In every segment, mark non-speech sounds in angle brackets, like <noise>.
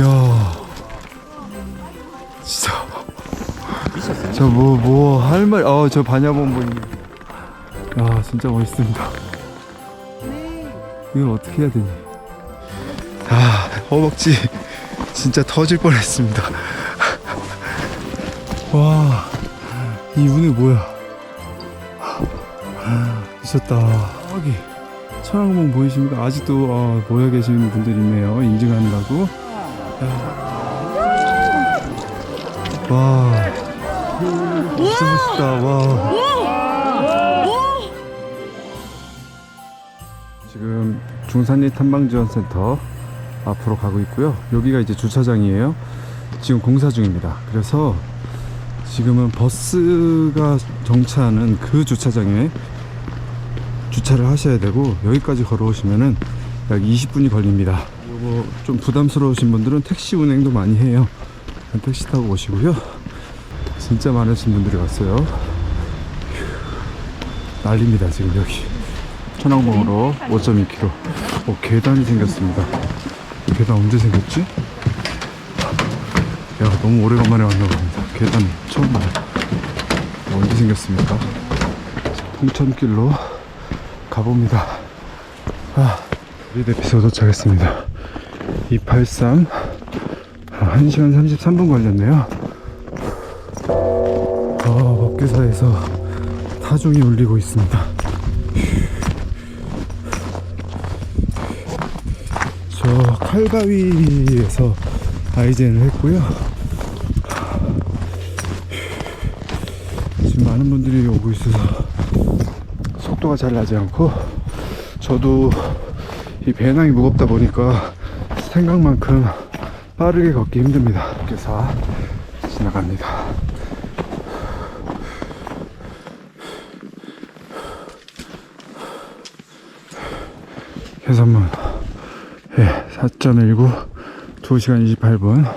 야. 진짜. 저뭐 뭐 할 말 아 저 반야본보님 야 진짜 멋있습니다. 이걸 어떻게 해야 되니? 아 허벅지 진짜 터질 뻔했습니다. <laughs> 와이 운이 뭐야? 미쳤다. 여기 천왕봉 보이십니까? 아직도 어, 모여 계시는 분들 있네요. 인증한다고 와. 진짜 멋있다. 와. 지금 중산리 탐방지원센터 앞으로 가고 있고요. 여기가 이제 주차장이에요. 지금 공사 중입니다. 그래서 지금은 버스가 정차하는 그 주차장에 주차를 하셔야 되고 여기까지 걸어오시면은 약 20분이 걸립니다. 요거 좀 부담스러우신 분들은 택시 운행도 많이 해요. 택시 타고 오시고요. 진짜 많으신 분들이 왔어요. 휴, 난립니다 지금 여기. 천왕봉으로 5.2km. 어, 계단이 생겼습니다. 계단 언제 생겼지? 야 너무 오래간만에 왔나 봅니다. 계단 처음 봐요. 언제 생겼습니까? 홍천길로 가봅니다. 아, 리데피소 도착했습니다. 283 아, 1시간 33분 걸렸네요. 아, 법계사에서 타종이 울리고 있습니다. 저 칼바위에서 아이젠을 했고요. 지금 많은 분들이 오고 있어서 속도가 잘 나지 않고 저도 이 배낭이 무겁다 보니까 생각만큼 빠르게 걷기 힘듭니다. 그래서 지나갑니다. 해산문 예, 4.19 2시간 28분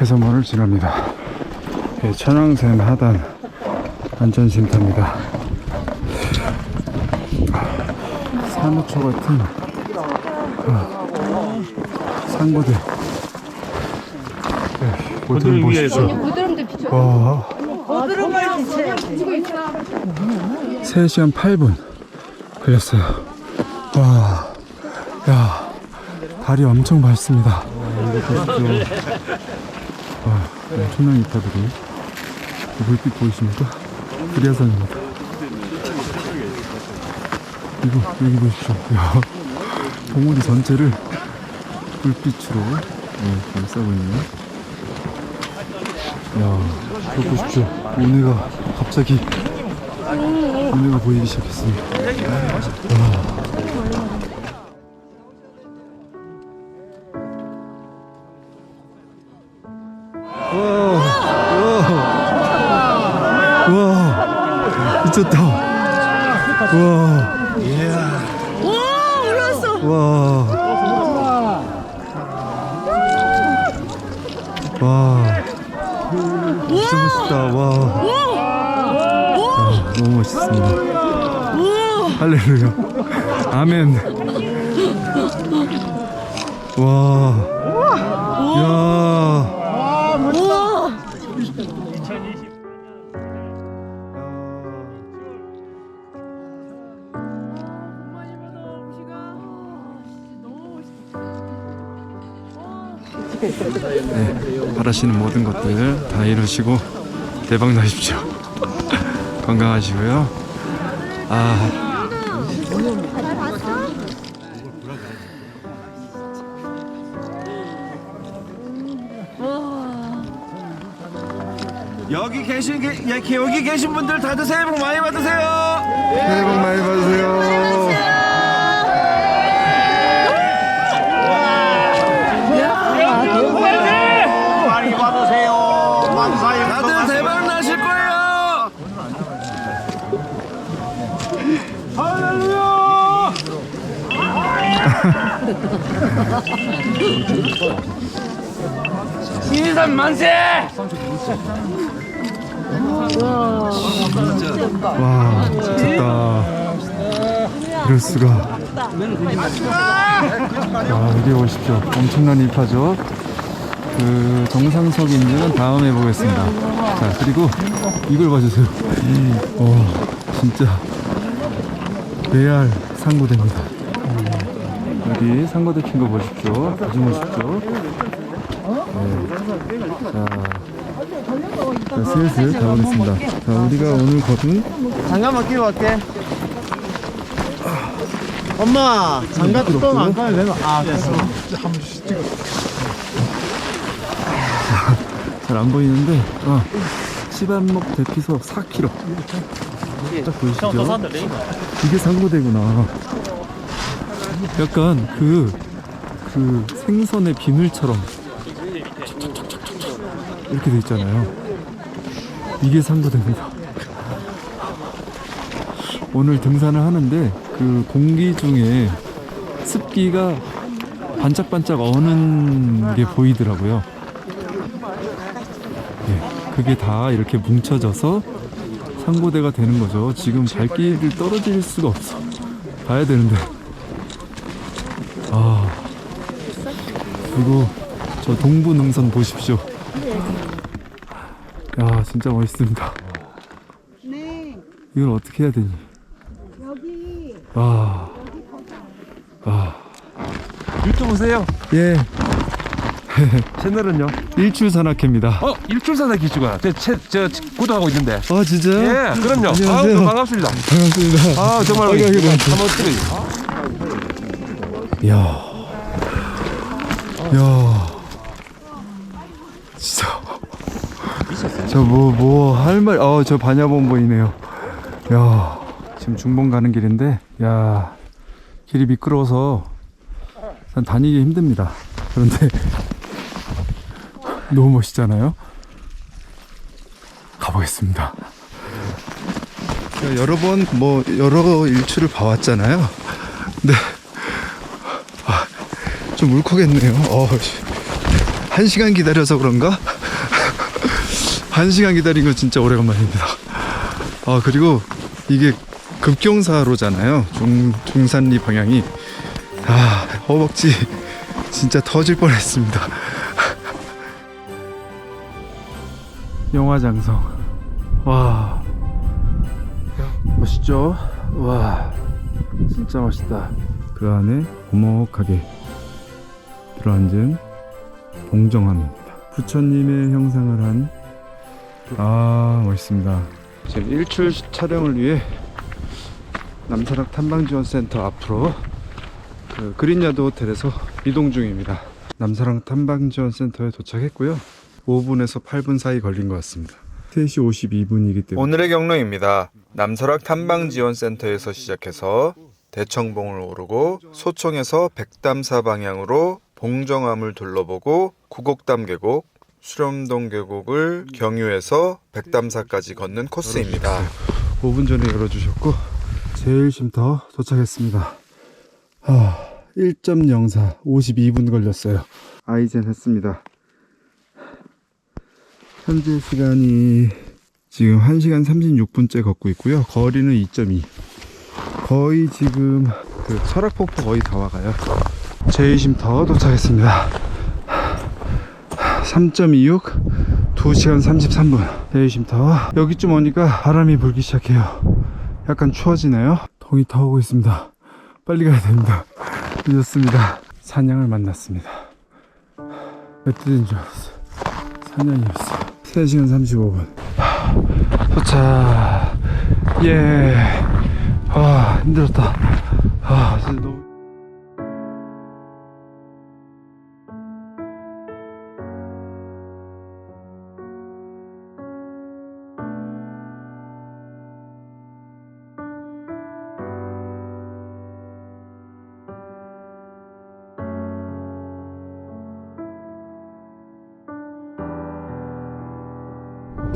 해산문을 지납니다. 예, 천왕산 하단 안전센터입니다. 산호초 같은 어, 상고들 예, 모든 보시죠. 와, 3시간 8분 걸렸어요. 와, 야, 발이 엄청 맑습니다. 이거 보십시오. 와, 엄청난 이파들이. 이 불빛 보이십니까? 불야산입니다. 이거, 여기 보십시오. 야, 봉우리 전체를 불빛으로 네, 감싸고 있네요. 야, 저 보십시오. 은혜가 갑자기 은혜가 보이기 시작했습니다. 와, 와, 미쳤다. 와, 와 올라왔어. 와, 와, 진짜 멋있다. 와, 와, 너무 멋있습니다. 할렐루야. 아멘. 와, 야. 바라시는 모든 것들 다 이루시고 대박 나십시오. <laughs> 건강하시고요. 아, 여기 계신 게, 예, 여기 계신 분들 다들 새해 복 많이 받으세요. 새해 복 많이 받으세요. 인산 만세! 와, 미쳤다. 이럴 수가. 자, 여기 오십시오. 엄청난 일파죠. 그 정상석 인증은 다음에 보겠습니다. 자, 그리고 이걸 봐주세요. 와, 진짜 레알 상고대입니다. 여기 상고대 핀거 보십시오. 아주 멋있죠. 네. 자, 자, 슬슬 가보겠습니다. 자, 우리가 오늘 거둔 잠깐만 끼고 갈게 엄마 장갑 뚜껑 안 까면 되나? 아 됐어 잘 안 보이는데 어, 시반목 대피소 4km 딱 보이시죠? 이게 상고대구나 약간 그, 그 생선의 비늘처럼 이렇게 돼 있잖아요 이게 상고대입니다 오늘 등산을 하는데 그 공기 중에 습기가 반짝반짝 어는 게 보이더라고요 예, 그게 다 이렇게 뭉쳐져서 상고대가 되는 거죠. 지금 발길을 떨어질 수가 없어. 가야 되는데. 아. 그리고 저 동부 능선 보십시오. 야, 진짜 멋있습니다. 네, 이걸 어떻게 해야 되니? 여기 아. 아. 유튜브세요 예. <laughs> 채널은요? 일출 산악회입니다. 어 일출사다 기주가 저, 저, 저 구독하고 있는데 아, 진짜요? 예 그럼요 안녕하세요. 반갑습니다 반갑습니다. 아 정말. 한번 찍어요 야, 야, 진짜. 저뭐 뭐 할 말, 어, 저 반야본 보이네요. 야, 지금 중봉 가는 길인데, 야, 길이 미끄러워서 난 다니기 힘듭니다. 그런데 <laughs> 너무 멋있잖아요. 가보겠습니다. 여러 번 뭐 여러 일출을 봐왔잖아요. 근데 좀 울컥했네요. 어, 씨. 한 시간 기다려서 그런가? <laughs> 한 시간 기다린 거 진짜 오래간만입니다. 아 그리고 이게 급경사로잖아요. 중 중산리 방향이 아 허벅지 진짜 터질 뻔 했습니다. <laughs> 영화 장성 와 멋있죠? 와 진짜 멋있다. 그 안에 오목하게 들어앉은 봉정함입니다. 부처님의 형상을 한, 아, 멋있습니다. 지금 일출 촬영을 위해 남산학 탐방지원센터 앞으로 그 그린야드 호텔에서 이동 중입니다. 남산학 탐방지원센터에 도착했고요. 5분에서 8분 사이 걸린 것 같습니다. 3시 52분이기 때문에 오늘의 경로입니다. 남설악 탐방지원센터에서 시작해서 대청봉을 오르고 소총에서 백담사 방향으로 봉정암을 둘러보고 구곡담 계곡, 수렴동 계곡을 경유해서 백담사까지 걷는 코스입니다. 5분 전에 열어주셨고 제일 쉼터 도착했습니다. 아, 1.04 52분 걸렸어요. 아이젠 했습니다. 현재 시간이 지금 1시간 36분째 걷고 있고요. 거리는 2.2. 거의 지금 그 철학폭포 거의 다 와가요. 제일 쉼터 도착했습니다. 3.26 2시간 33분. 제일 쉼터. 여기쯤 오니까 바람이 불기 시작해요. 약간 추워지네요. 동이 타오고 있습니다. 빨리 가야 됩니다. 늦었습니다. 사냥을 만났습니다. 멧돼지인 줄 알았어요 사냥이었어요 3시간 35분. 도착. 예. 아 힘들었다. 아 진짜 너무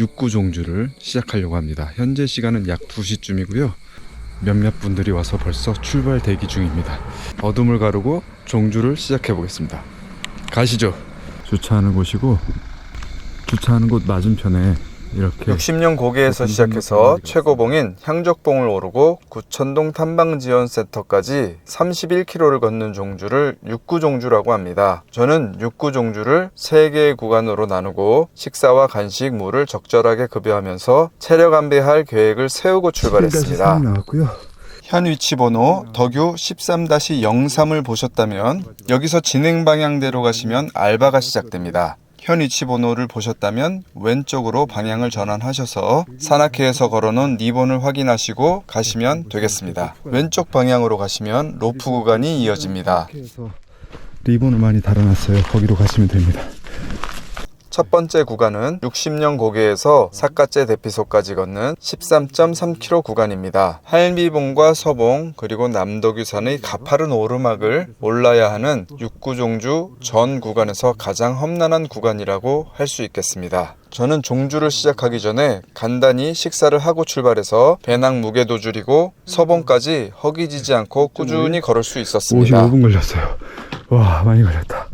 육구 종주를 시작하려고 합니다. 현재 시간은 약 2시쯤이고요. 몇몇 분들이 와서 벌써 출발 대기 중입니다. 어둠을 가르고 종주를 시작해 보겠습니다. 가시죠. 주차하는 곳이고 주차하는 곳 맞은편에 이렇게 60년 고개에서 시작해서 최고봉인 향적봉을 오르고 구천동 탐방지원센터까지 31km를 걷는 종주를 육구종주라고 합니다. 저는 육구종주를 3개의 구간으로 나누고 식사와 간식, 물을 적절하게 급여하면서 체력 안배할 계획을 세우고 출발했습니다. 현 위치 번호 덕유 13-03을 보셨다면 여기서 진행 방향대로 가시면 알바가 시작됩니다. 현 위치 번호를 보셨다면 왼쪽으로 방향을 전환하셔서 산악회에서 걸어놓은 리본을 확인하시고 가시면 되겠습니다. 왼쪽 방향으로 가시면 로프 구간이 이어집니다. 리본을 많이 달아놨어요. 거기로 가시면 됩니다. 첫 번째 구간은 60년 고개에서 사카째 대피소까지 걷는 13.3km 구간입니다. 할미봉과 서봉 그리고 남덕유산의 가파른 오르막을 올라야 하는 육구종주 전 구간에서 가장 험난한 구간이라고 할 수 있겠습니다. 저는 종주를 시작하기 전에 간단히 식사를 하고 출발해서 배낭 무게도 줄이고 서봉까지 허기지지 않고 꾸준히 걸을 수 있었습니다. 55분 걸렸어요. 와 많이 걸렸다.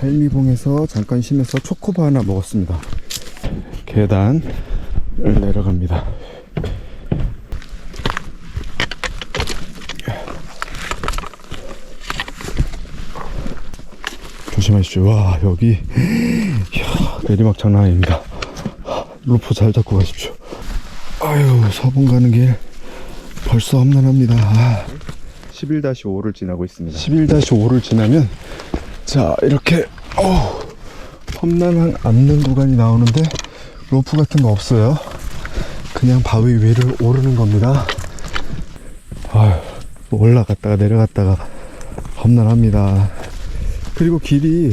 할미봉에서 잠깐 쉬면서 초코바 하나 먹었습니다. 계단을 내려갑니다. 조심하십시오. 와 여기 이야, 내리막 장난 아닙니다. 루프 잘 잡고 가십시오. 아유 서봉 가는 길 벌써 험난합니다. 아. 11-5를 지나고 있습니다. 11-5를 지나면 자 이렇게 어 험난한 앞는 구간이 나오는데 로프 같은 거 없어요. 그냥 바위 위를 오르는 겁니다. 아유 올라갔다가 내려갔다가 험난합니다. 그리고 길이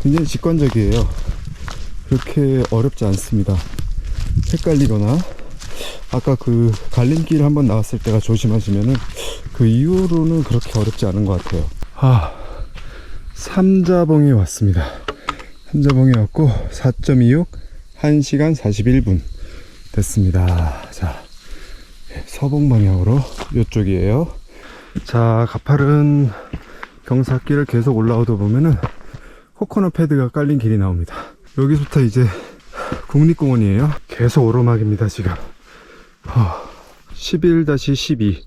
굉장히 직관적이에요. 그렇게 어렵지 않습니다. 헷갈리거나 아까 그 갈림길 한번 나왔을 때가 조심하시면은 그 이후로는 그렇게 어렵지 않은 것 같아요. 아, 삼자봉에 왔습니다. 삼자봉에 왔고 4.26 1시간 41분 됐습니다. 자, 서봉 방향으로 이쪽이에요. 자, 가파른 경사길을 계속 올라오다 보면은 코코넛 패드가 깔린 길이 나옵니다. 여기서부터 이제 국립공원이에요. 계속 오르막입니다, 지금. 11-12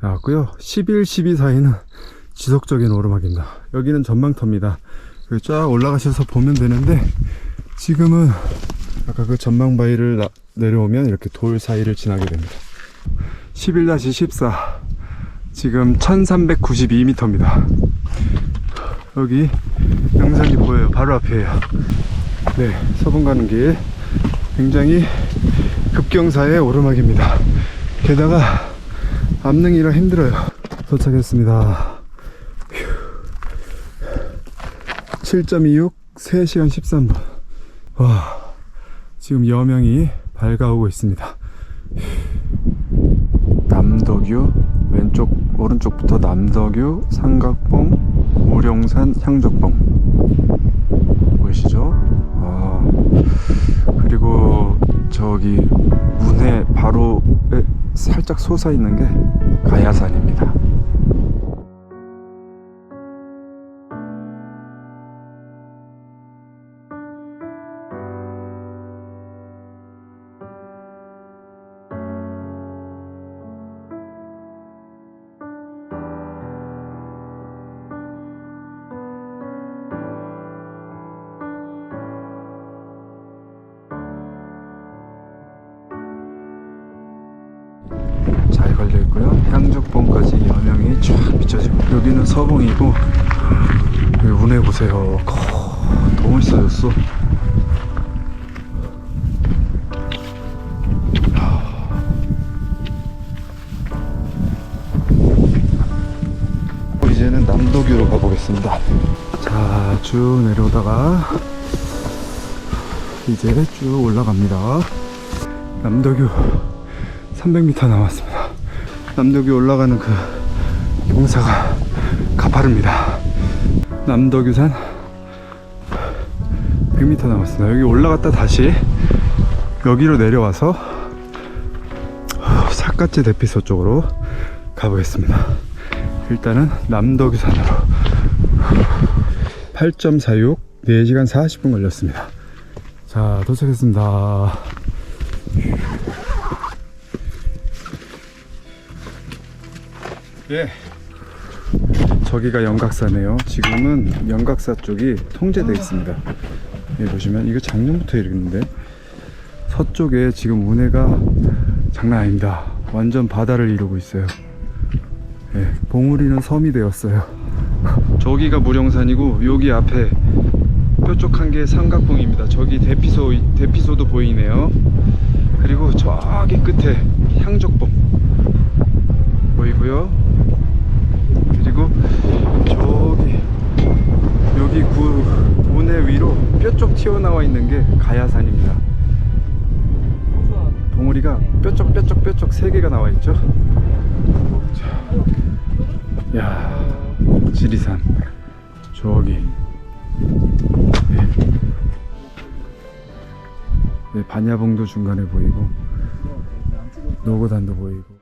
나왔고요. 11, 12 사이는 지속적인 오르막입니다. 여기는 전망터입니다. 쫙 올라가셔서 보면 되는데 지금은 아까 그 전망 바위를 나- 내려오면 이렇게 돌 사이를 지나게 됩니다. 11-14 지금 1392m입니다. 여기 영상이 보여요. 바로 앞이에요. 네, 서봉 가는 길 굉장히 급경사의 오르막입니다. 게다가 암릉이라 힘들어요. 도착했습니다. 7.26 3시간 13분. 와, 지금 여명이 밝아오고 있습니다. 남덕유 왼쪽 오른쪽부터 남덕유 삼각봉 오룡산 향적봉 보이시죠? 아, 그리고 저기 문해 바로에 살짝 솟아 있는 게 가야산입니다. 걸려 있고요. 향적봉까지 여명이 쫙 비춰지고 여기는 서봉이고 여기 운해 보세요. 커, 더 멋있어졌어. 이제는 남도교로 가보겠습니다. 자, 쭉 내려오다가 이제 쭉 올라갑니다. 남도교 300m 남았습니다. 남덕유 올라가는 그 경사가 가파릅니다. 남덕유산 100m 남았습니다. 여기 올라갔다 다시 여기로 내려와서 사카체 대피소 쪽으로 가보겠습니다. 일단은 남덕유산으로 8.46 4시간 40분 걸렸습니다. 자 도착했습니다. 예. 저기가 영각사네요. 지금은 영각사 쪽이 통제되어 있습니다. 예, 보시면 이거 작년부터 이러는데 서쪽에 지금 운해가 장난 아닙니다. 완전 바다를 이루고 있어요. 예, 봉우리는 섬이 되었어요. <laughs> 저기가 무령산이고 여기 앞에 뾰족한 게 삼각봉입니다. 저기 대피소 대피소도 보이네요. 그리고 저기 끝에 향적봉 보이고요. 그리고 저기 여기 구 운해 위로 뾰족 튀어나와 있는 게 가야산입니다. 봉우리가 뾰족 뾰족 뾰족 세 개가 나와 있죠. 자, 야 지리산 저기 네. 네, 반야봉도 중간에 보이고 노고단도 보이고